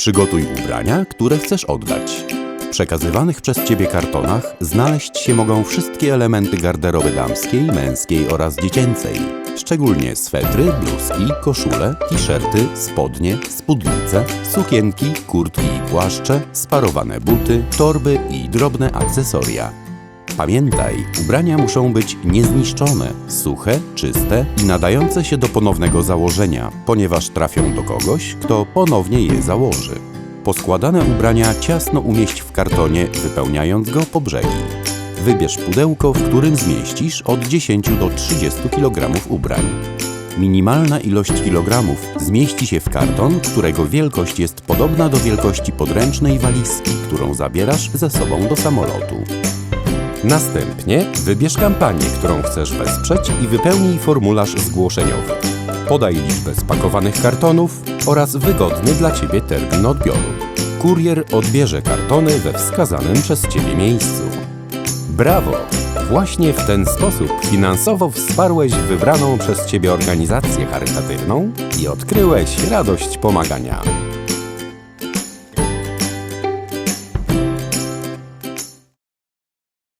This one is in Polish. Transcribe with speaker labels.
Speaker 1: Przygotuj ubrania, które chcesz oddać. W przekazywanych przez Ciebie kartonach znaleźć się mogą wszystkie elementy garderoby damskiej, męskiej oraz dziecięcej. Szczególnie swetry, bluzki, koszule, t-shirty, spodnie, spódnice, sukienki, kurtki i płaszcze, sparowane buty, torby i drobne akcesoria. Pamiętaj, ubrania muszą być niezniszczone, suche, czyste i nadające się do ponownego założenia, ponieważ trafią do kogoś, kto ponownie je założy. Poskładane ubrania ciasno umieść w kartonie, wypełniając go po brzegi. Wybierz pudełko, w którym zmieścisz od 10 do 30 kg ubrań. Minimalna ilość kilogramów zmieści się w karton, którego wielkość jest podobna do wielkości podręcznej walizki, którą zabierasz ze sobą do samolotu. Następnie wybierz kampanię, którą chcesz wesprzeć i wypełnij formularz zgłoszeniowy. Podaj liczbę spakowanych kartonów oraz wygodny dla Ciebie termin odbioru. Kurier odbierze kartony we wskazanym przez Ciebie miejscu. Brawo! Właśnie w ten sposób finansowo wsparłeś wybraną przez Ciebie organizację charytatywną i odkryłeś radość pomagania.